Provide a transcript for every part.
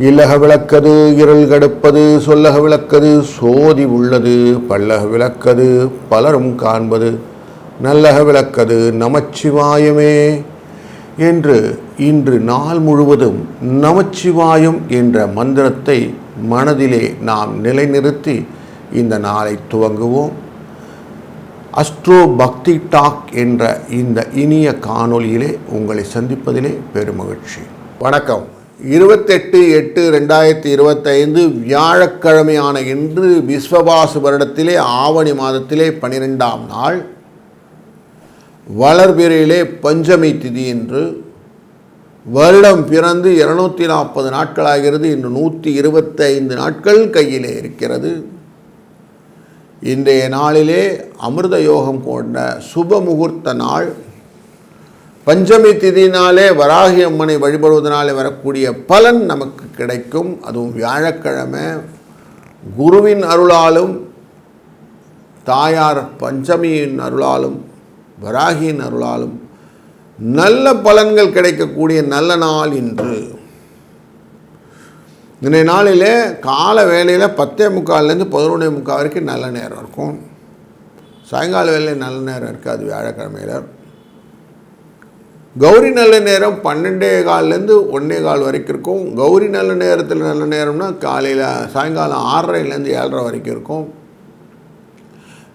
இல்லக விளக்கது இருள் கடுப்பது சொல்லக விளக்கது சோதி உள்ளது பல்லக விளக்கது பலரும் காண்பது நல்லக விளக்கது நமச்சிவாயமே என்று இன்று நாள் முழுவதும் நமச்சிவாயம் என்ற மந்திரத்தை மனதிலே நாம் நிலைநிறுத்தி இந்த நாளை துவங்குவோம். அஸ்ட்ரோ பக்தி டாக் என்ற இந்த இனிய காணொளியிலே உங்களை சந்திப்பதிலே பெருமகிழ்ச்சி. வணக்கம். இருபத்தெட்டு எட்டு ரெண்டாயிரத்தி இருபத்தைந்து வியாழக்கிழமையான இன்று விஸ்வபாசு வருடத்திலே ஆவணி மாதத்திலே பனிரெண்டாம் நாள். வளர்பிறையிலே பஞ்சமி திதி என்று வருடம் பிறந்து இருநூத்தி நாற்பது நாட்களாகிறது. இன்று நூற்றி இருபத்தைந்து நாட்கள் கையிலே இருக்கிறது. இன்றைய நாளிலே அமிர்த யோகம் கொண்ட சுப முகூர்த்த நாள். பஞ்சமி திதினாலே வராகி அம்மனை வழிபடுவதனாலே வரக்கூடிய பலன் நமக்கு கிடைக்கும். அதுவும் வியாழக்கிழமை. குருவின் அருளாலும் தாயார் பஞ்சமியின் அருளாலும் வராகியின் அருளாலும் நல்ல பலன்கள் கிடைக்கக்கூடிய நல்ல நாள் இன்று. இன்றைய நாளிலே கால வேலையில் பத்தே முக்கால்லேருந்து பதினொன்றே முக்கால் வரைக்கும் நல்ல நேரம் இருக்கும். சாயங்கால வேலையில் நல்ல நேரம் இருக்காது வியாழக்கிழமையில். கௌரி நல்ல நேரம் பன்னெண்டே கால்லேருந்து ஒன்றே கால் வரைக்கும் இருக்கும். கௌரி நல்ல நேரத்தில் நல்ல நேரம்னா காலையில் சாயங்காலம் ஆறரைலேருந்து ஏழரை வரைக்கும் இருக்கும்.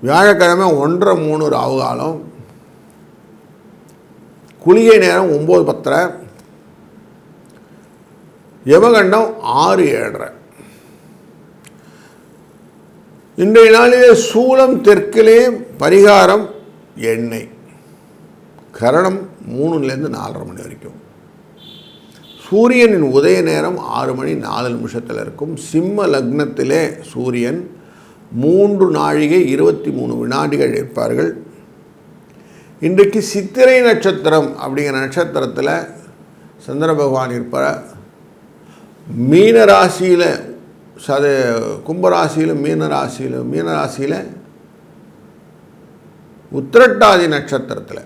வியாழக்கிழமை ஒன்றரை மூணு ராவு காலம். குளிகை நேரம் ஒம்பது பத்தரை. யமகண்டம் ஆறு ஏழரை. இன்றைய நாளிலே சூலம் தெற்கிலே பரிகாரம் எண்ணெய். கரணம் மூணுலேருந்து நாலரை மணி வரைக்கும். சூரியனின் உதய நேரம் ஆறு மணி நாலு நிமிஷத்தில் இருக்கும். சிம்ம லக்னத்திலே சூரியன் மூன்று நாழிகை இருபத்தி மூணு வினாடிகள் இருப்பார்கள். இன்றைக்கு சித்திரை நட்சத்திரம் அப்படிங்கிற நட்சத்திரத்தில் சந்திர பகவான் இருப்பார். மீன ராசியில் சத கும்பராசியிலும் மீனராசியிலும் மீனராசியில் உத்திரட்டாதி நட்சத்திரத்தில்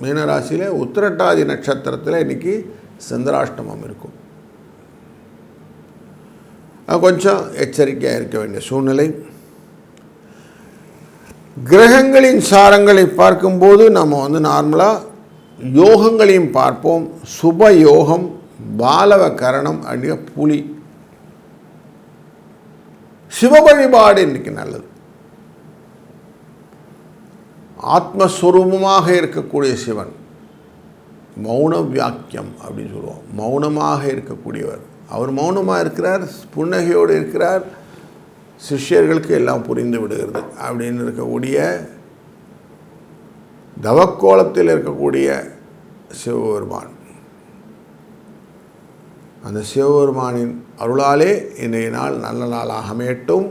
மீனராசியில் உத்திரட்டாதி நட்சத்திரத்தில் இன்றைக்கி சந்திராஷ்டமம் இருக்கும். அது கொஞ்சம் எச்சரிக்கையாக இருக்க வேண்டிய சூழ்நிலை. கிரகங்களின் சாரங்களை பார்க்கும்போது நம்ம வந்து நார்மலாக யோகங்களையும் பார்ப்போம். சுப யோகம் பாலவ கரணம் அப்படிங்கிற புலி. சிவ வழிபாடு இன்றைக்கி நல்லது. ஆத்மஸ்வரூபமாக இருக்கக்கூடிய சிவன். மௌன வியாக்கியம் அப்படின்னு சொல்லுவோம். மௌனமாக இருக்கக்கூடியவர். அவர் மௌனமாக இருக்கிறார் புன்னகையோடு இருக்கிறார் சிஷ்யர்களுக்கு எல்லாம் புரிந்து விடுகிறது அப்படின்னு இருக்கக்கூடிய தவக்கோலத்தில் இருக்கக்கூடிய சிவபெருமான். அந்த சிவபெருமானின் அருளாலே இன்றைய நாள் நல்ல நாளாக அமையட்டும்.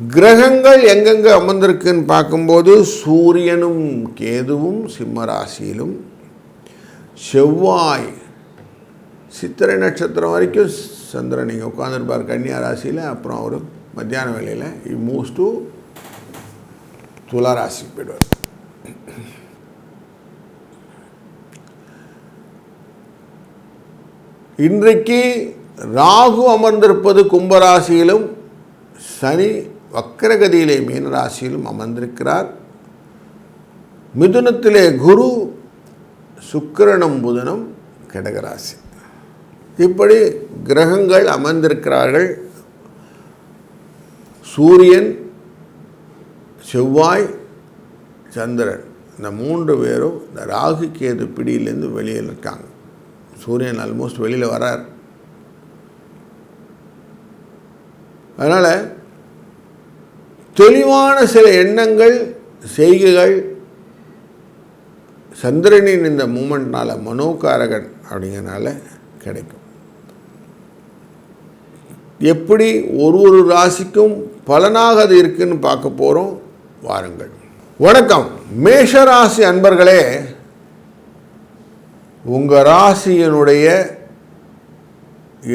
கிரகங்கள் எங்கெங்கே அமர்ந்திருக்குன்னு பார்க்கும்போது சூரியனும் கேதுவும் சிம்ம ராசியிலும் செவ்வாய் சித்திரை நட்சத்திரம் வரைக்கும் சந்திரன் நீங்கள் உட்காந்துருப்பார் கன்னியா ராசியில் அப்புறம் அவர் மத்தியான வேலையில் இ மூவ்ஸ் டு துலா ராசிக்கு போயிடுவார். இன்றைக்கு ராகு அமர்ந்திருப்பது கும்பராசியிலும் சனி வக்கரகதியிலே மீனராசியிலும் அமர்ந்திருக்கிறார். மிதுனத்திலே குரு சுக்கிரனும் புதனும் கடகராசி. இப்படி கிரகங்கள் அமர்ந்திருக்கிறார்கள். சூரியன் செவ்வாய் சந்திரன். இந்த மூன்று பேரும் இந்த ராகு கேது பிடியிலேருந்து வெளியில் இருக்காங்க. சூரியன் ஆல்மோஸ்ட் வெளியில் வரார் அதனால் தெளிவான சில எண்ணங்கள் செய்கைகள். சந்திரனின் இந்த மூமெண்ட்னால் மனோகாரகன் அப்படிங்கிறனால கிடைக்கும். எப்படி ஒரு ஒரு ராசிக்கும் பலனாக அது இருக்குன்னு பார்க்க போகிறோம் வாருங்கள். வணக்கம். மேஷ ராசி அன்பர்களே உங்கள் ராசியினுடைய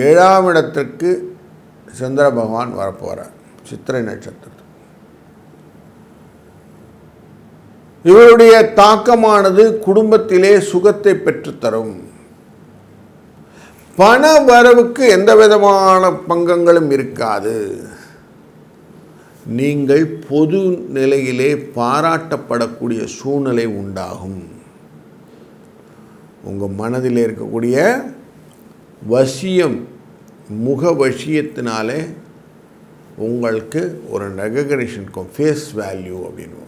ஏழாம் இடத்திற்கு சந்திர பகவான் வரப்போகிறார் சித்திரை நட்சத்திரம். இவருடைய தாக்கமானது குடும்பத்திலே சுகத்தை பெற்றுத்தரும். பண வரவுக்கு எந்த விதமான பங்கங்களும் இருக்காது. நீங்கள் பொது நிலையிலே பாராட்டப்படக்கூடிய சூழ்நிலை உண்டாகும். உங்கள் மனதில் இருக்கக்கூடிய வசியம் முக வசியத்தினாலே உங்களுக்கு ஒரு ரெகக்னேஷன் இருக்கும் ஃபேஸ் வேல்யூ அப்படின்னு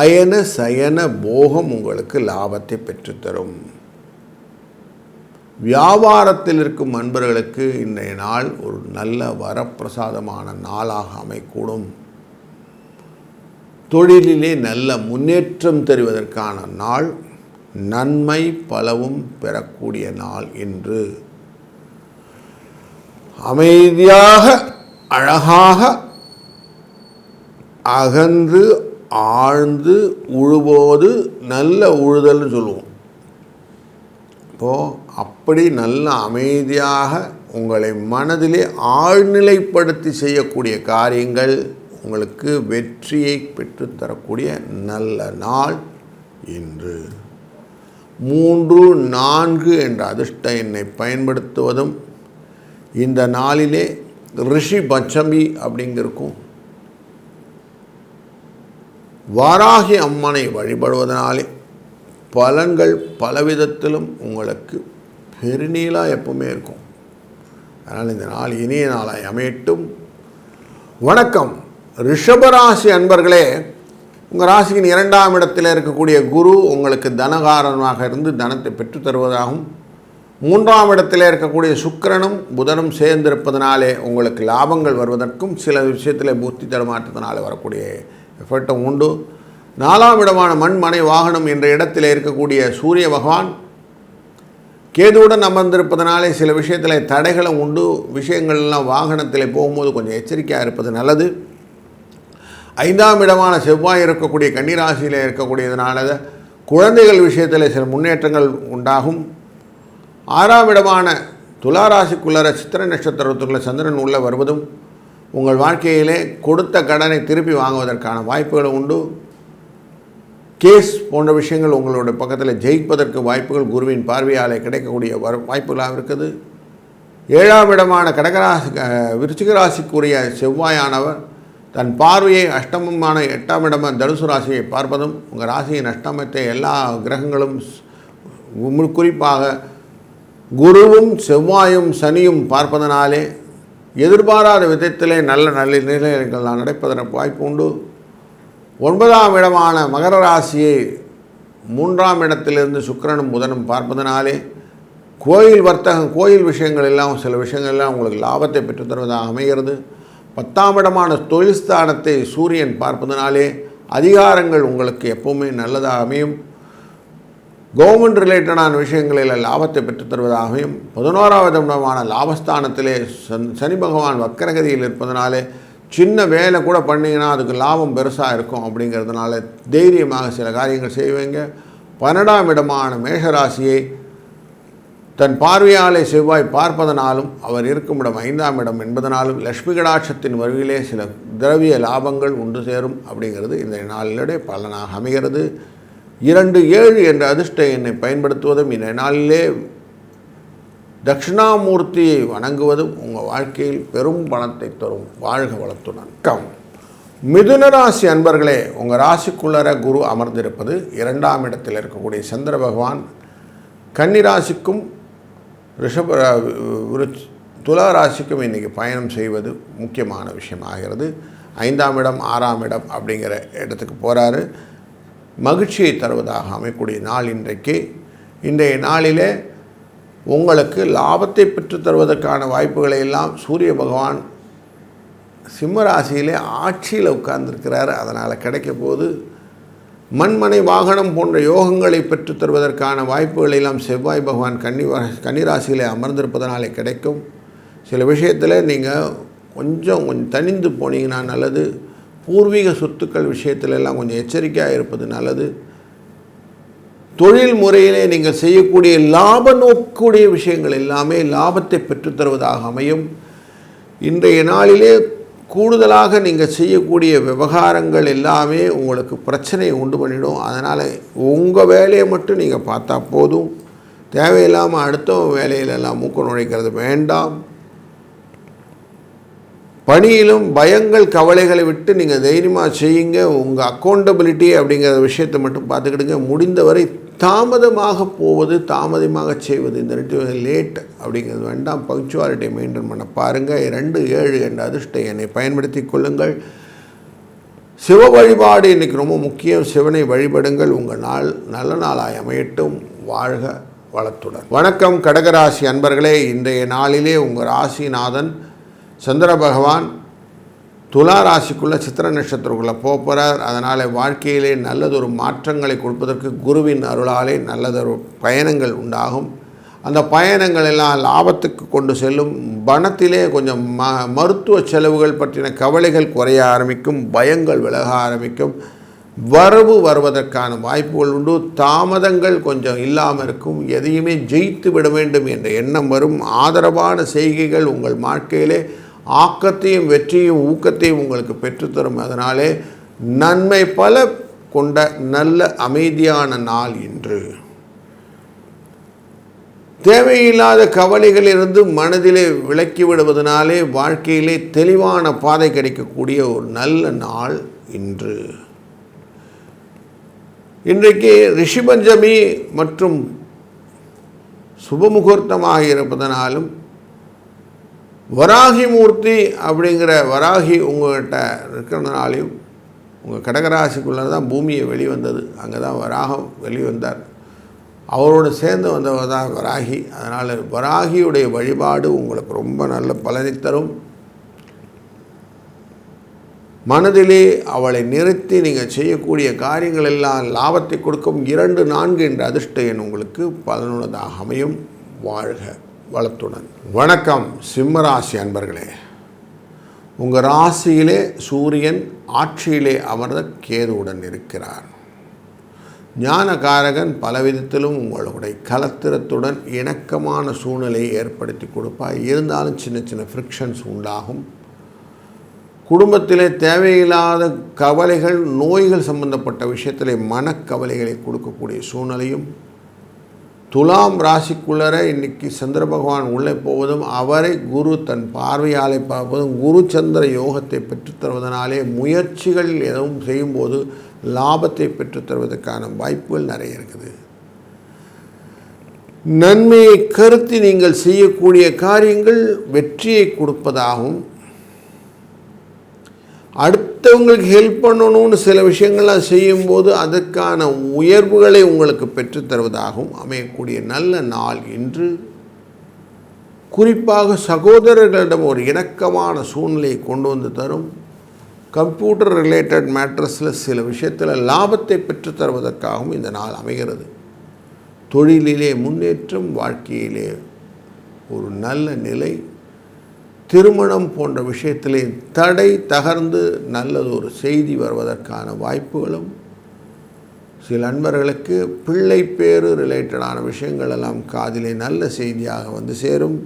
அயன சயன போகம் உங்களுக்கு லாபத்தை பெற்றுத்தரும். வியாபாரத்தில் இருக்கும் அன்பர்களுக்கு இன்றைய நாள் ஒரு நல்ல வரப்பிரசாதமான நாளாக அமைக்கூடும் தொழிலிலே நல்ல முன்னேற்றம் தருவதற்கான நாள் நன்மை பலவும் பெறக்கூடிய நாள் என்று. அமைதியாக அழகாக அகன்று ஆழ்ந்து உழுபோது நல்ல உழுதல்னு சொல்லுவோம். இப்போது அப்படி நல்ல அமைதியாக உங்களை மனதிலே ஆழ்நிலைப்படுத்தி செய்யக்கூடிய காரியங்கள் உங்களுக்கு வெற்றியை பெற்றுத்தரக்கூடிய நல்ல நாள் இன்று. மூன்று நான்கு என்ற அதிர்ஷ்ட எண்ணை பயன்படுத்துவதும் இந்த நாளிலே ரிஷி பச்சமி அப்படிங்கிருக்கும் வாராகி அம்மனை வழிபடுவதனாலே பலன்கள் பலவிதத்திலும் உங்களுக்கு பெருநீளாக எப்பவுமே இருக்கும். அதனால் இந்த நாள் இனிய நாளாய் அமையட்டும். வணக்கம். ரிஷபராசி அன்பர்களே உங்கள் ராசியின் இரண்டாம் இடத்தில் இருக்கக்கூடிய குரு உங்களுக்கு தனகாரனாக இருந்து தனத்தை பெற்றுத் தருவதாகவும் மூன்றாம் இடத்தில் இருக்கக்கூடிய சுக்கிரனும் புதனும் சேர்ந்திருப்பதனாலே உங்களுக்கு லாபங்கள் வருவதற்கும் சில விஷயத்தில் புத்தி தடுமாற்றத்தினாலே வரக்கூடிய எஃபர்ட்டும் உண்டு. நாலாம் இடமான மண் மனை வாகனம் என்ற இடத்தில் இருக்கக்கூடிய சூரிய பகவான் கேதுவுடன் அமர்ந்திருப்பதனாலே சில விஷயத்தில் தடைகளும் உண்டு. விஷயங்கள்லாம் வாகனத்தில் போகும்போது கொஞ்சம் எச்சரிக்கையாக இருப்பது நல்லது. ஐந்தாம் இடமான செவ்வாய் இருக்கக்கூடிய கன்னிராசியில் இருக்கக்கூடியதுனால குழந்தைகள் விஷயத்தில் சில முன்னேற்றங்கள் உண்டாகும். ஆறாம் இடமான துளாராசிக்குள்ளர சித்திர நட்சத்திரத்துக்குள்ள சந்திரன் உள்ளே வருவதும் உங்கள் வாழ்க்கையிலே கொடுத்த கடனை திருப்பி வாங்குவதற்கான வாய்ப்புகள் உண்டு. கேஸ் போன்ற விஷயங்கள் உங்களுடைய பக்கத்தில் ஜெயிப்பதற்கு வாய்ப்புகள் குருவின் பார்வையாலே கிடைக்கக்கூடிய வர வாய்ப்புகளாக இருக்குது. ஏழாம் இடமான கடகராசி விருச்சிகராசிக்குரிய விருச்சிக ராசிக்குரிய செவ்வாயானவர் தன் பார்வையை அஷ்டமமான எட்டாம் இடமான தனுசு ராசியை பார்ப்பதும் உங்கள் ராசியின் அஷ்டமத்தை எல்லா கிரகங்களும் ஸ்- குறிப்பாக குருவும் செவ்வாயும் சனியும் பார்ப்பதனாலே எதிர்பாராத விதத்திலே நல்ல நல்ல நிலையங்கள் நான் நடப்பதற்கு வாய்ப்பு உண்டு. ஒன்பதாம் இடமான மகர ராசியை மூன்றாம் இடத்திலிருந்து சுக்கிரனும் புதனும் பார்ப்பதனாலே கோயில் வர்த்தகம் கோயில் விஷயங்கள் எல்லாம் சில விஷயங்கள் எல்லாம் உங்களுக்கு லாபத்தை பெற்றுத் தருவதாக அமைகிறது. பத்தாம் இடமான தொழில் ஸ்தானத்தை சூரியன் பார்ப்பதனாலே அதிகாரங்கள் உங்களுக்கு எப்பவுமே நல்லதாக அமையும். கவர்மெண்ட் ரிலேட்டடான விஷயங்களில் லாபத்தை பெற்றுத் தருவதாகவும் பதினோராவது இடமான லாபஸ்தானத்திலே சன் சனி பகவான் வக்கரகதியில் இருப்பதனாலே சின்ன வேலை கூட பண்ணிங்கன்னா அதுக்கு லாபம் பெருசாக இருக்கும் அப்படிங்கிறதுனால தைரியமாக சில காரியங்கள் செய்வீங்க. பன்னெண்டாம் இடமான மேஷராசியை தன் பார்வையாலே செவ்வாய் பார்ப்பதனாலும் அவர் இருக்கும் இடம் ஐந்தாம் இடம் என்பதனாலும் லக்ஷ்மி கடாட்சத்தின் வருவிலே சில திரவிய லாபங்கள் உண்டு சேரும் அப்படிங்கிறது இந்த நாளிலே பலனாக அமைகிறது. இரண்டு ஏழு என்ற அதிர்ஷ்ட எண்ணை பயன்படுத்துவதும் இந்த நாளிலே தட்சிணாமூர்த்தியை வணங்குவதும் உங்கள் வாழ்க்கையில் பெரும் பணத்தை தரும். வாழ்க வளத்துடன். கம் மிதுன ராசி அன்பர்களே உங்கள் ராசிக்குள்ளர குரு அமர்ந்திருப்பது இரண்டாம் இடத்தில் இருக்கக்கூடிய சந்திர பகவான். கன்னி ராசிக்கும் ரிஷப துலா ராசிக்கும் இன்றைக்கி பயணம் செய்வது முக்கியமான விஷயமாகிறது. ஐந்தாம் இடம் ஆறாம் இடம் அப்படிங்கிற இடத்துக்கு போகிறாரு மகிழ்ச்சியை தருவதாக அமையக்கூடிய நாள் இன்றைக்கு. இன்றைய நாளிலே உங்களுக்கு லாபத்தை பெற்றுத் தருவதற்கான வாய்ப்புகளை எல்லாம் சூரிய பகவான் சிம்ம ராசியிலே ஆட்சியில் உட்கார்ந்திருக்கிறார். அதனால் கிடைக்க போது மண்மனை வாகனம் போன்ற யோகங்களை பெற்றுத் தருவதற்கான வாய்ப்புகளை எல்லாம் செவ்வாய் பகவான் கன்னி வா- கன்னிராசியிலே அமர்ந்திருப்பதனாலே கிடைக்கும். சில விஷயத்தில் நீங்கள் கொஞ்சம் கொஞ்சம் தனிந்து போனீங்கன்னா நல்லது. பூர்வீக சொத்துக்கள் விஷயத்துல எல்லாம் கொஞ்சம் எச்சரிக்கையாக இருப்பது நல்லது. தொழில் முறையிலே நீங்கள் செய்யக்கூடிய லாப நோக்கக்கூடிய விஷயங்கள் எல்லாமே லாபத்தை பெற்றுத் தருவதாக அமையும். இன்றைய நாளிலே கூடுதலாக நீங்கள் செய்யக்கூடிய விவகாரங்கள் எல்லாமே உங்களுக்கு பிரச்சனையை உண்டு பண்ணிடும். அதனால் உங்கள் வேலையை மட்டும் நீங்கள் பார்த்தா போதும். தேவையில்லாமல் அடுத்தவன் வேலையிலெல்லாம் மூக்க நுழைக்கிறது வேண்டாம். பணியிலும் பயங்கள் கவலைகளை விட்டு நீங்கள் தைரியமாக செய்யுங்க. உங்கள் அக்கௌண்டபிலிட்டி அப்படிங்கிற விஷயத்தை மட்டும் பார்த்துக்கிடுங்க. முடிந்தவரை தாமதமாக போவது தாமதமாக செய்வது இந்த ரெண்டு லேட் அப்படிங்கிறது வேண்டாம். பங்க்சுவாலிட்டியை மெயின்டைன் பண்ண பாருங்கள் ரெண்டு ஏழு என்ற அதிர்ஷ்ட என்னை பயன்படுத்தி கொள்ளுங்கள். சிவ வழிபாடு இன்றைக்கி ரொம்ப முக்கியம். சிவனை வழிபடுங்கள். உங்கள் நாள் நல்ல நாளாய் அமையட்டும். வாழ்க வளத்துடன். வணக்கம் கடகராசி அன்பர்களே. இன்றைய நாளிலே உங்கள் ராசிநாதன் சந்திர பகவான் துலா ராசிக்குள்ளே சித்திர நட்சத்திரக்குள்ளே போகிறார் அதனால் வாழ்க்கையிலே நல்லதொரு மாற்றங்களை கொடுப்பதற்கு குருவின் அருளாலே நல்லதொரு பயணங்கள் உண்டாகும். அந்த பயணங்கள் எல்லாம் லாபத்துக்கு கொண்டு செல்லும். பணத்திலே கொஞ்சம் ம மருத்துவ செலவுகள் பற்றின கவலைகள் குறைய ஆரம்பிக்கும். பயங்கள் விலக ஆரம்பிக்கும். வரவு வருவதற்கான வாய்ப்புகள் உண்டு. தாமதங்கள் கொஞ்சம் இல்லாமல் இருக்கும். எதையுமே ஜெயித்து விட வேண்டும் என்ற எண்ணம் வரும். ஆதரவான செய்கைகள் உங்கள் வாழ்க்கையிலே ஆக்கத்தையும் வெற்றியும் ஊக்கத்தையும் உங்களுக்கு பெற்றுத்தரும். அதனாலே நன்மை பல கொண்ட நல்ல அமைதியான நாள் இன்று. தேவையில்லாத கவலைகளிலிருந்து மனதிலே விலக்கி விடுவதனாலே வாழ்க்கையிலே தெளிவான பாதை கிடைக்கக்கூடிய ஒரு நல்ல நாள் இன்று. இன்றைக்கு ரிஷிபஞ்சமி மற்றும் சுபமுகூர்த்தமாக இருப்பதனாலும் வராகி மூர்த்தி அப்படிங்கிற வராகி உங்கள்கிட்ட இருக்கிறதுனாலையும் உங்கள் கடகராசிக்குள்ளே தான் பூமியை வெளிவந்தது. அங்கே தான் வராகம் வெளிவந்தார். அவரோடு சேர்ந்து வந்தவர் தான் வராகி. அதனால் வராகியுடைய வழிபாடு உங்களுக்கு ரொம்ப நல்ல பலனை தரும். மனதிலே அவளை நிறுத்தி நீங்கள் செய்யக்கூடிய காரியங்கள் எல்லாம் லாபத்தை கொடுக்கும். இரண்டு நான்கு என்ற அதிர்ஷ்ட எண் உங்களுக்கு பலனுள்ளதாக அமையும். வாழ்க. வளத்துடன். வணக்கம் சிம்மராசி அன்பர்களே. உங்கள் ராசியிலே சூரியன் ஆட்சியிலே அமர்ந்த கேதுவுடன் இருக்கிறார். ஞானகாரகன் பலவிதத்திலும் உங்களுடைய கலத்திரத்துடன் இணக்கமான சூழ்நிலையை ஏற்படுத்தி கொடுப்பார். இருந்தாலும் சின்ன சின்ன ஃப்ரிக்ஷன்ஸ் உண்டாகும். குடும்பத்திலே தேவையில்லாத கவலைகள் நோய்கள் சம்பந்தப்பட்ட விஷயத்திலே மனக்கவலைகளை கொடுக்கக்கூடிய சூழ்நிலையும் துலாம் ராசிக்குள்ளர இன்னைக்கு சந்திர பகவான் உள்ளே போவதும் அவரை குரு தன் பார்வையாலை பார்ப்பதும் குரு சந்திர யோகத்தை பெற்றுத்தருவதனாலே முயற்சிகள் எதுவும் செய்யும்போது லாபத்தை பெற்றுத்தருவதற்கான வாய்ப்புகள் நிறைய இருக்குது. நன்மையை கருத்தி நீங்கள் செய்யக்கூடிய காரியங்கள் வெற்றியை கொடுப்பதாகவும் அடுத்தவங்களுக்கு ஹெல்ப் பண்ணணும்னு சில விஷயங்கள்லாம் செய்யும்போது அதற்கான உயர்வுகளை உங்களுக்கு பெற்றுத்தருவதாகவும் அமையக்கூடிய நல்ல நாள் இன்று. குறிப்பாக சகோதரர்களிடம் ஒரு இணக்கமான சூழ்நிலையை கொண்டு வந்து தரும். கம்ப்யூட்டர் ரிலேட்டட் மேட்ரஸில் சில விஷயத்தில் லாபத்தை பெற்றுத்தருவதற்காகவும் இந்த நாள் அமைகிறது. தொழிலிலே முன்னேற்றம் வாழ்க்கையிலே ஒரு நல்ல நிலை திருமணம் போன்ற விஷயத்திலே தடை தகர்ந்து நல்லது ஒரு செய்தி வருவதற்கான வாய்ப்புகளும் சில அன்பர்களுக்கு பிள்ளை பேரு ரிலேட்டடான விஷயங்கள் எல்லாம் காதிலே நல்ல செய்தியாக வந்து சேரும்.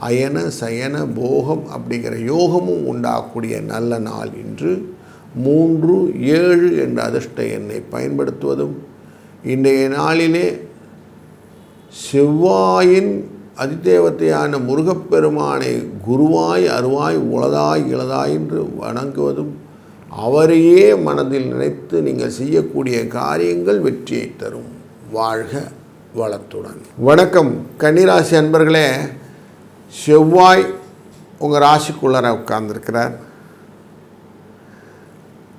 அயன சயன போகம் அப்படிங்கிற யோகமும் உண்டாகக்கூடிய நல்ல நாள் இன்று. மூன்று ஏழு என்ற அதிர்ஷ்ட எண்ணை பயன்படுத்துவதும் இன்றைய நாளிலே செவ்வாயின் அதிதேவத்தையான முருகப்பெருமானை குருவாய் அருவாய் உளதாய் இளதாய் என்று வணங்குவதும் அவரையே மனதில் நினைத்து நீங்கள் செய்யக்கூடிய காரியங்கள் வெற்றியை தரும். வாழ்க வளத்துடன். வணக்கம். கன்னிராசி அன்பர்களே செவ்வாய் உங்கள் ராசிக்குள்ளர உட்கார்ந்துருக்கிறார்.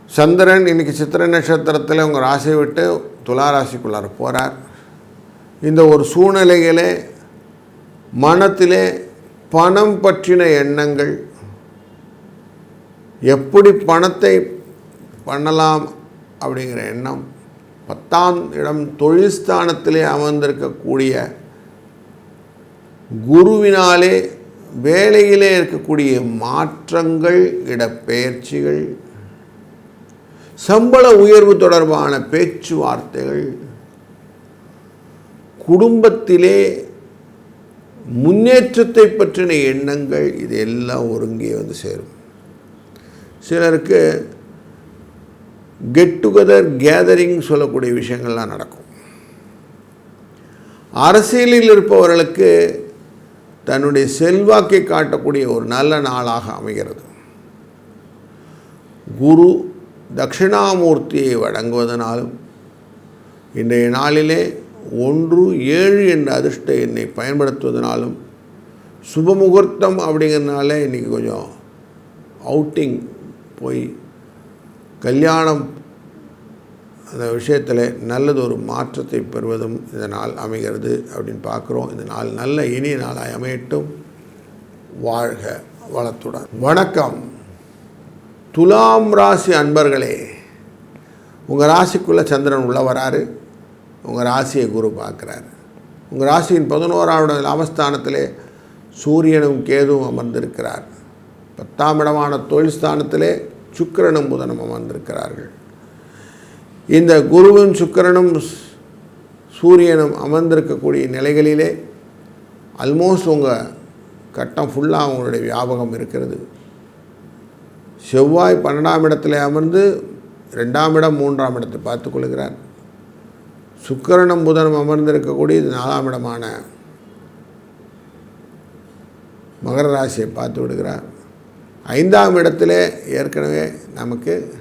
சந்திரன் இன்றைக்கி சித்திரை நட்சத்திரத்தில் உங்கள் ராசியை விட்டு துலா ராசிக்குள்ளார போகிறார் இந்த ஒரு சூழ்நிலைகளை மனத்திலே பணம் பற்றின எண்ணங்கள் எப்படி பணத்தை பண்ணலாம் அப்படிங்கிற எண்ணம் பத்தாம் இடம் தொழில்ஸ்தானத்திலே அமர்ந்திருக்கக்கூடிய குருவினாலே வேலையிலே இருக்கக்கூடிய மாற்றங்கள் இடப்பெயர்ச்சிகள் சம்பள உயர்வு தொடர்பான பேச்சுவார்த்தைகள் குடும்பத்திலே முன்னேற்றத்தை பற்றின எண்ணங்கள் இது எல்லாம் ஒருங்கே வந்து சேரும். சிலருக்கு கெட் டுகெதர் கேதரிங் சொல்லக்கூடிய விஷயங்கள்லாம் நடக்கும். அரசியலில் இருப்பவர்களுக்கு தன்னுடைய செல்வாக்கை காட்டக்கூடிய ஒரு நல்ல நாளாக அமைகிறது. குரு தட்சிணாமூர்த்தியை வழங்குவதனாலும் இன்றைய நாளிலே ஒன்று ஏழு என்ற அதிர்ஷ்ட எண்ணை பயன்படுத்துவதனாலும் சுபமுகூர்த்தம் அப்படிங்கிறதுனால இன்றைக்கி கொஞ்சம் அவுட்டிங் போய் கல்யாணம் அந்த விஷயத்தில் நல்லது ஒரு மாற்றத்தை பெறுவதும் இதனால் அமைகிறது அப்படின்னு பார்க்குறோம். இந்த நாள் நல்ல இனிய நாளாக அமையட்டும். வாழ்க வளத்துடன். வணக்கம். துலாம் ராசி அன்பர்களே உங்கள் ராசிக்குள்ளே சந்திரன் உள்ள வராரு. உங்கள் ராசியை குரு பார்க்குறாரு. உங்கள் ராசியின் பதினோராவது லாபஸ்தானத்திலே சூரியனும் கேதுவும் அமர்ந்திருக்கிறார். பத்தாம் இடமான தொழில் ஸ்தானத்திலே சுக்கிரனும் புதனும் அமர்ந்திருக்கிறார்கள். இந்த குருவும் சுக்கிரனும் சூரியனும் அமர்ந்திருக்கக்கூடிய நிலைகளிலே அல்மோஸ்ட் உங்கள் கட்டம் ஃபுல்லாக அவங்களுடைய வியாபகம் இருக்கிறது. செவ்வாய் பன்னெண்டாம் இடத்துல அமர்ந்து ரெண்டாம் இடம் மூன்றாம் இடத்தை பார்த்து கொள்கிறார். சுக்கரனும் புதனும் அமர்ந்திருக்கக்கூடிய இது நாலாம் இடமான மகர ராசியை பார்த்து விடுகிறார். ஐந்தாம் இடத்துல ஏற்கனவே நமக்கு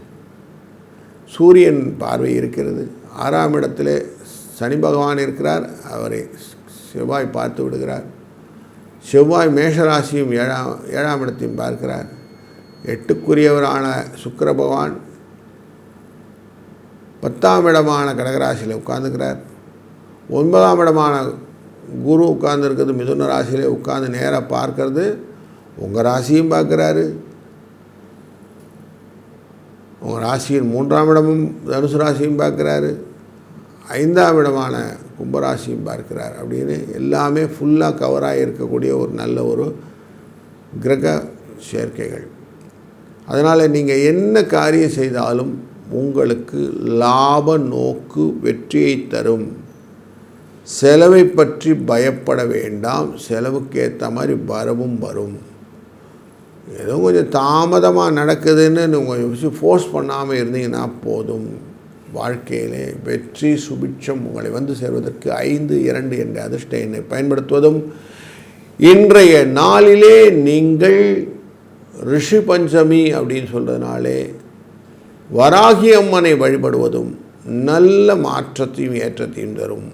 சூரியன் பார்வை இருக்கிறது. ஆறாம் இடத்துல சனி பகவான் இருக்கிறார். அவரை செவ்வாய் பார்த்து விடுகிறார். செவ்வாய் மேஷராசியும் ஏழாம் ஏழாம் இடத்தையும் பார்க்கிறார். எட்டுக்குரியவரான சுக்கர பகவான் பத்தாம் இடமான கடகராசியில் உட்காந்துக்கிறார் ஒன்பதாம் இடமான குரு உட்கார்ந்துருக்கிறது மிதுன ராசியிலே உட்காந்து நேராக பார்க்கறது. உங்கள் ராசியும் பார்க்குறாரு. உங்கள் ராசியின் மூன்றாம் இடமும் தனுசு ராசியும் பார்க்குறாரு. ஐந்தாம் இடமான கும்பராசியும் பார்க்கிறார். அப்படின்னு எல்லாமே ஃபுல்லாக கவராக இருக்கக்கூடிய ஒரு நல்ல ஒரு கிரக சேர்க்கைகள். அதனால் நீங்கள் என்ன காரியம் செய்தாலும் உங்களுக்கு லாப நோக்கு வெற்றியை தரும். செலவை பற்றி பயப்பட வேண்டாம். செலவுக்கு ஏற்ற மாதிரி வரவும் வரும். ஏதோ கொஞ்சம் தாமதமாக நடக்குதுன்னு நீங்கள் கொஞ்சம் ஃபோர்ஸ் பண்ணாமல் இருந்தீங்கன்னா போதும். வாழ்க்கையிலே வெற்றி சுபிட்சம் உங்களை வந்து சேர்வதற்கு ஐந்து இரண்டு என்ற அதிர்ஷ்ட எண்ணை பயன்படுத்துவதும் இன்றைய நாளிலே நீங்கள் ரிஷி பஞ்சமி அப்படின்னு சொல்கிறதுனாலே வராகி அம்மனை வழிபடுவதும் நல்ல மாற்றத்தையும் ஏற்றத்தையும் தரும்.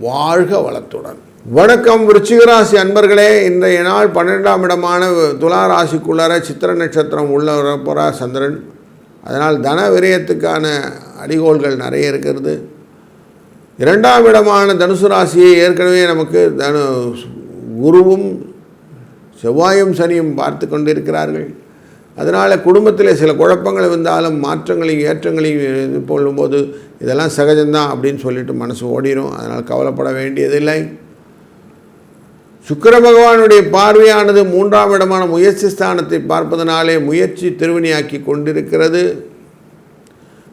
வாழ்க வளத்துடன். வணக்கம் விருச்சிகராசி அன்பர்களே இன்றைய நாள் பன்னிரெண்டாம் இடமான துலா ராசிக்குள்ளார சித்திர நட்சத்திரம் உள்ள போகிறா சந்திரன். அதனால் தன விரயத்துக்கான அடிகோள்கள் நிறைய இருக்கிறது. இரண்டாம் இடமான தனுசு ராசியை ஏற்கனவே நமக்கு தனு குருவும் செவ்வாயும் சனியும் பார்த்து கொண்டிருக்கிறார்கள். அதனால் குடும்பத்தில் சில குழப்பங்கள் வந்தாலும் மாற்றங்களையும் ஏற்றங்களையும் இது கொள்ளும்போது இதெல்லாம் சகஜம்தான் அப்படின்னு சொல்லிட்டு மனசு ஓடிடும் அதனால் கவலைப்பட வேண்டியதில்லை. சுக்கர பகவானுடைய பார்வையானது மூன்றாம் இடமான முயற்சி ஸ்தானத்தை பார்ப்பதனாலே முயற்சி திருவினியாக்கி கொண்டிருக்கிறது.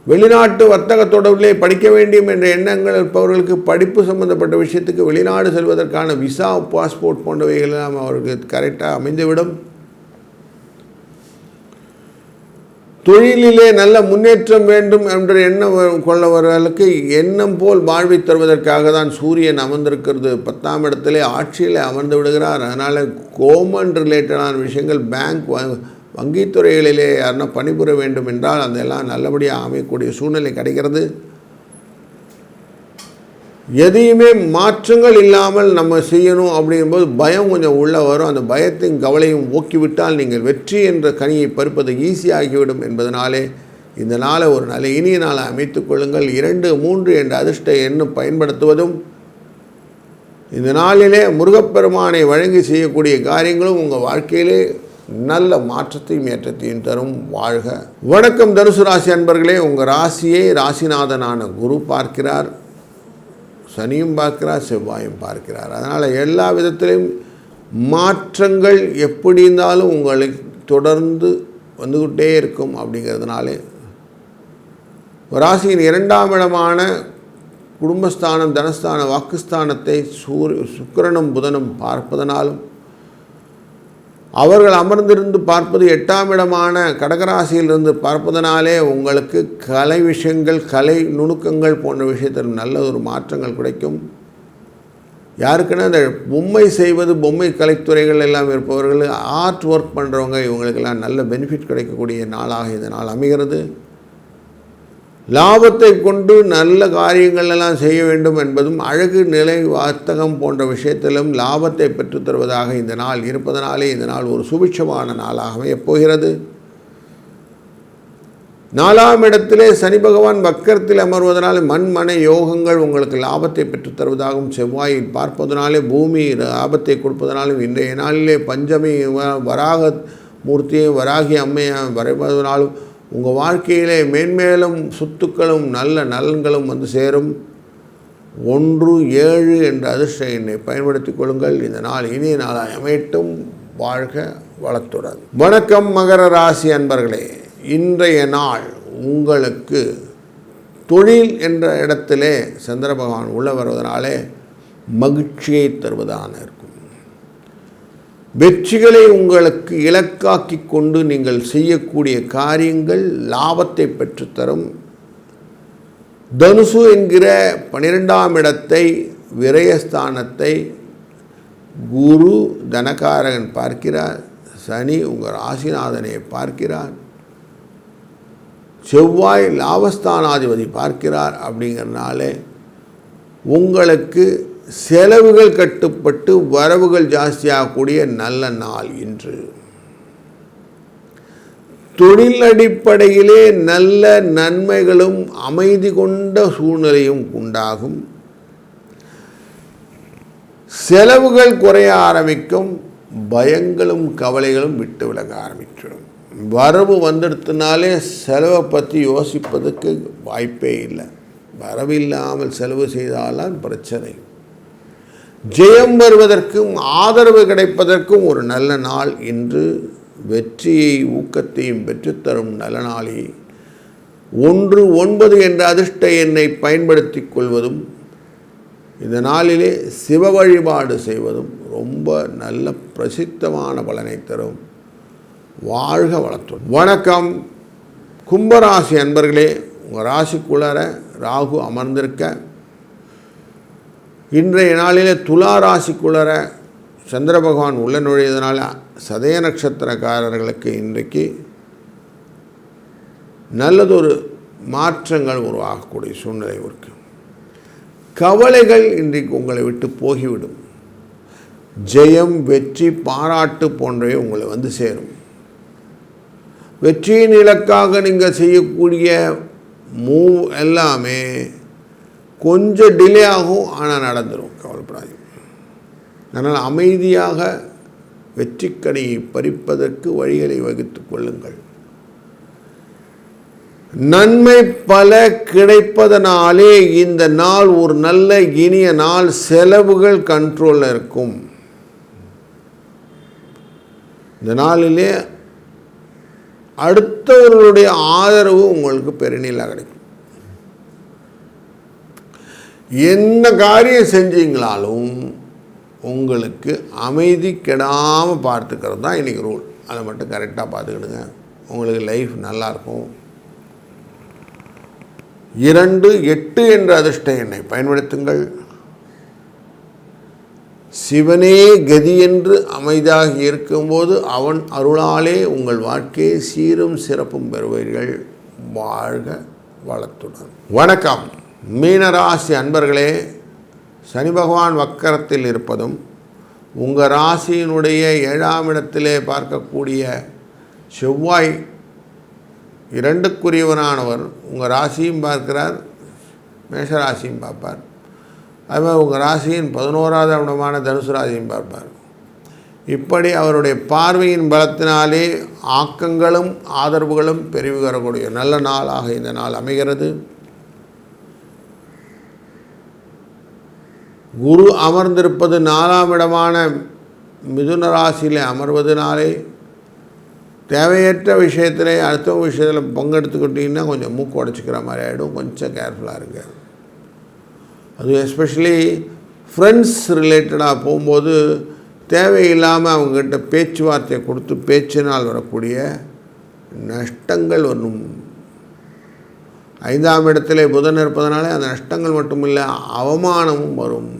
வெளிநாட்டு வர்த்தக தொடர்பிலே படிக்க வேண்டும் என்ற எண்ணங்கள் இருப்பவர்களுக்கு படிப்பு சம்பந்தப்பட்ட விஷயத்துக்கு வெளிநாடு செல்வதற்கான விசா பாஸ்போர்ட் போன்றவைகள் எல்லாம் அவர்களுக்கு கரெக்டாக அமைந்துவிடும். தொழிலிலே நல்ல முன்னேற்றம் வேண்டும் என்ற எண்ணம் கொள்ளவர்களுக்கு எண்ணம் போல் வாழ்வை தருவதற்காக தான் சூரியன் அமர்ந்திருக்கிறது. பத்தாம் இடத்திலே ஆட்சியில் அமர்ந்து விடுகிறார். அதனால் கோமன் ரிலேட்டடான விஷயங்கள் பேங்க் வங்கித்துறைகளிலே யாருன்னா பணிபுர வேண்டும் என்றால் அதெல்லாம் நல்லபடியாக அமையக்கூடிய சூழ்நிலை கிடைக்கிறது. எதையுமே மாற்றங்கள் இல்லாமல் நம்ம செய்யணும் அப்படிங்கும்போது பயம் கொஞ்சம் உள்ளே வரும். அந்த பயத்தையும் கவலையும் ஓக்கிவிட்டால் நீங்கள் வெற்றி என்ற கனியை பறிப்பது ஈஸியாகிவிடும் என்பதனாலே இந்த நாளை ஒரு நல்ல இனிய நாளை அமைத்துக் கொள்ளுங்கள். இரண்டு மூன்று என்ற அதிர்ஷ்ட எண்ணும் பயன்படுத்துவதும் இந்த நாளிலே முருகப்பெருமானை வழங்கி செய்யக்கூடிய காரியங்களும் உங்கள் வாழ்க்கையிலே நல்ல மாற்றத்தையும் ஏற்றத்தையும் தரும். வாழ்க. வணக்கம் தனுசு ராசி அன்பர்களே. உங்கள் ராசியை ராசிநாதனான குரு பார்க்கிறார். சனியும் பார்க்கிறார் செவ்வாயும் பார்க்கிறார். அதனால் எல்லா விதத்திலையும் மாற்றங்கள் எப்படி இருந்தாலும் உங்களை தொடர்ந்து வந்துக்கிட்டே இருக்கும் அப்படிங்கிறதுனாலே. ராசியின் இரண்டாம் இடமான குடும்பஸ்தானம் தனஸ்தான வாக்குஸ்தானத்தை சூரிய சுக்கரனும் புதனும் பார்ப்பதனாலும் அவர்கள் அமர்ந்திருந்து பார்ப்பது எட்டாம் இடமான கடகராசியிலிருந்து பார்ப்பதனாலே உங்களுக்கு கலை விஷயங்கள் கலை நுணுக்கங்கள் போன்ற விஷயத்தில் நல்ல ஒரு மாற்றங்கள் கிடைக்கும். யாருக்குன்னா இந்த பொம்மை செய்வது பொம்மை கலைத்துறைகள் எல்லாம் இருப்பவர்கள் ஆர்ட் ஒர்க் பண்ணுறவங்க இவங்களுக்கெல்லாம் நல்ல பெனிஃபிட் கிடைக்கக்கூடிய நாளாக இந்த நாள் அமைகிறது. லாபத்தை கொண்டு நல்ல காரியங்கள் எல்லாம் செய்ய வேண்டும் என்பதும் அழகு நிலை வர்த்தகம் போன்ற விஷயத்திலும் லாபத்தை பெற்றுத் தருவதாக இந்த நாள் இருப்பதனாலே இந்த நாள் ஒரு சுபிட்சமான நாளாக போகிறது. நாலாம் இடத்திலே சனி பகவான் வக்கரத்தில் அமர்வதனால் மண்மனை யோகங்கள் உங்களுக்கு லாபத்தை பெற்றுத் தருவதாகவும் செவ்வாயில் பார்ப்பதனாலே பூமி லாபத்தை கொடுப்பதனாலும் இன்றைய நாளிலே பஞ்சமி வ- வராக மூர்த்தியை வராகி அம்மையை வரைவதனாலும் உங்கள் வாழ்க்கையிலே மேன்மேலும் சொத்துக்களும் நல்ல நலன்களும் வந்து சேரும். ஒன்று ஏழு என்ற அதிர்ஷ்ட எண்ணை பயன்படுத்திக் கொள்ளுங்கள். இந்த நாள் இனிய நாளாக அமையட்டும். வாழ்க வளத்துடன். வணக்கம் மகர ராசி அன்பர்களே. இன்றைய நாள் உங்களுக்கு தொழில் என்ற இடத்திலே சந்திர பகவான் உள்ள வருவதனாலே மகிழ்ச்சியை தருவதான வெற்றிகளை உங்களுக்கு இலக்காக்கி கொண்டு நீங்கள் செய்யக்கூடிய காரியங்கள் லாபத்தை பெற்றுத்தரும். தனுசு என்கிற பனிரெண்டாம் இடத்தை விரயஸ்தானத்தை குரு தனகாரகன் பார்க்கிறார். சனி உங்கள் ராசிநாதனை பார்க்கிறார். செவ்வாய் லாபஸ்தானாதிபதி பார்க்கிறார் அப்படிங்கிறனாலே உங்களுக்கு செலவுகள் கட்டுப்பட்டு வரவுகள் ஜாஸ்தியாகக்கூடிய நல்ல நாள் இன்று. தொழில் அடிப்படையிலே நல்ல நன்மைகளும் அமைதி கொண்ட சூழ்நிலையும் உண்டாகும். செலவுகள் குறைய ஆரம்பிக்கும் பயங்களும் கவலைகளும் விட்டு விலக ஆரம்பிச்சிடும். வரவு வந்துடுத்துனாலே செலவை பற்றி யோசிப்பதற்கு வாய்ப்பே இல்லை. வரவு இல்லாமல் செலவு செய்தால்தான் பிரச்சனை. ஜெயம் வருவதற்கும் ஆதரவு கிடைப்பதற்கும் ஒரு நல்ல நாள் இன்று. வெற்றியை ஊக்கத்தையும் பெற்றுத்தரும் நல்ல நாளே. ஒன்று ஒன்பது என்ற அதிர்ஷ்ட எண்ணை பயன்படுத்திக் கொள்வதும் இந்த நாளிலே சிவ வழிபாடு செய்வதும் ரொம்ப நல்ல பிரசித்தமான பலனை தரும். வாழ்க வளத்துடன். வணக்கம். கும்பராசி அன்பர்களே உங்கள் ராசிக்குள்ளார ராகு அமர்ந்திருக்க இன்றைய நாளில் துலா ராசிக்குள்ளர சந்திர பகவான் உள்ள நுழையதனால சதய நட்சத்திரக்காரர்களுக்கு இன்றைக்கு நல்லதொரு மாற்றங்கள் உருவாகக்கூடிய சூழ்நிலை இருக்கு. கவலைகள் இன்றைக்கு உங்களை விட்டு போகிவிடும். ஜெயம் வெற்றி பாராட்டு போன்றவை உங்களை வந்து சேரும். வெற்றியின் இலக்காக நீங்கள் செய்யக்கூடிய மூவ் எல்லாமே கொஞ்சம் டிலே ஆகும் ஆனால் நடந்துடும் கவலைப்படாது அதனால் அமைதியாக வெற்றிக்கனியை பறிப்பதற்கு வழிகளை வகுத்துக் கொள்ளுங்கள். நன்மை பல கிடைப்பதனாலே இந்த நாள் ஒரு நல்ல இனிய நாள். செலவுகள் கண்ட்ரோலில் இருக்கும். இந்த நாளிலே அடுத்தவர்களுடைய ஆதரவு உங்களுக்கு பெருநிலாக கிடைக்கும். என்ன காரியம் செஞ்சீங்களாலும் உங்களுக்கு அமைதி கெடாமல் பார்த்துக்கிறது தான் இன்றைக்கி ரூல் அதை மட்டும் கரெக்டாக பார்த்துக்கிடுங்க. உங்களுக்கு லைஃப் நல்லாயிருக்கும் இரண்டு எட்டு என்ற அதிர்ஷ்ட எண்ணை பயன்படுத்துங்கள். சிவனே கதி என்று அமைதியாக இருக்கும்போது அவன் அருளாலே உங்கள் வாழ்க்கையை சீரும் சிறப்பும் பெறுவீர்கள். வாழ்க வளத்துடன். வணக்கம். மீனராசி அன்பர்களே சனி பகவான் வக்கரத்தில் இருப்பதும் உங்கள் ராசியினுடைய ஏழாம் இடத்திலே பார்க்கக்கூடிய செவ்வாய் இரண்டுக்குரியவனானவர் உங்கள் ராசியும் பார்க்கிறார் மேஷராசியும் பார்ப்பார். அது மாதிரி உங்கள் ராசியின் பதினோராவது இடமான தனுசு ராசியும் பார்ப்பார். இப்படி அவருடைய பார்வையின் பலத்தினாலே ஆக்கங்களும் ஆதரவுகளும் பெருகி வரக்கூடிய நல்ல நாளாக இந்த நாள் அமைகிறது. குரு அமர்ந்திருப்பது நாலாம் இடமான மிதுன ராசியில் அமர்வதனாலே தேவையற்ற விஷயத்தில் அடுத்தவங்க விஷயத்தில் பங்கெடுத்துக்கிட்டிங்கன்னா கொஞ்சம் மூக்கு உடச்சிக்கிற மாதிரி ஆகிடும் கொஞ்சம் கேர்ஃபுல்லாக இருங்க. அது எஸ்பெஷலி ஃப்ரெண்ட்ஸ் ரிலேட்டடாக போகும்போது தேவையில்லாமல் அவங்ககிட்ட பேச்சுவார்த்தையை கொடுத்து பேச்சினால் வரக்கூடிய நஷ்டங்கள் வரும் ஐந்தாம் இடத்திலே புதன் இருப்பதனாலே அந்த நஷ்டங்கள் மட்டுமில்லை அவமானமும் வரும்.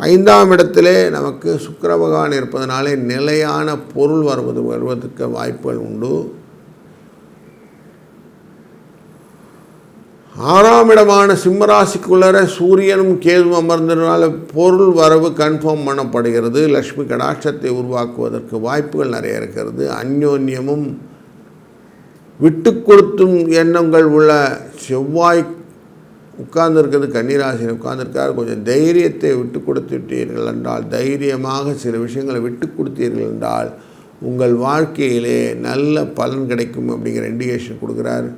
ஐந்தாம் இடத்திலே நமக்கு சுக்கர பகவான் இருப்பதனாலே நிலையான பொருள் வருவது வருவதற்கு வாய்ப்புகள் உண்டு. ஆறாம் இடமான சிம்மராசிக்குள்ளர சூரியனும் கேதுவும் அமர்ந்ததுனால பொருள் வரவு கன்ஃபார்ம் பண்ணப்படுகிறது. லக்ஷ்மி கடாட்சத்தை உருவாக்குவதற்கு வாய்ப்புகள் நிறைய இருக்கிறது. அந்யோன்யமும் விட்டு கொடுத்தும் எண்ணங்கள் உள்ள செவ்வாய் உட்கார்ந்துருக்கிறது கன்னிராசியில் உட்கார்ந்துருக்கார் கொஞ்சம் தைரியத்தை விட்டு கொடுத்துட்டீர்கள் என்றால் தைரியமாக சில விஷயங்களை விட்டு கொடுத்தீர்கள் என்றால் உங்கள் வாழ்க்கையிலே நல்ல பலன் கிடைக்கும் அப்படிங்கிற இண்டிகேஷன் கொடுக்குறார்.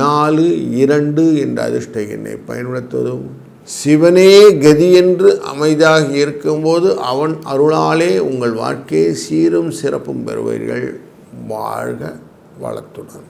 நாலு இரண்டு என்ற அதிர்ஷ்ட எண்ணை பயன்படுத்துவதும் சிவனே கதி என்று அமைதியாக இருக்கும்போது அவன் அருளாலே உங்கள் வாழ்க்கையை சீரும் சிறப்பும் பெறுவீர்கள். வாழ்க வளத்துடன்.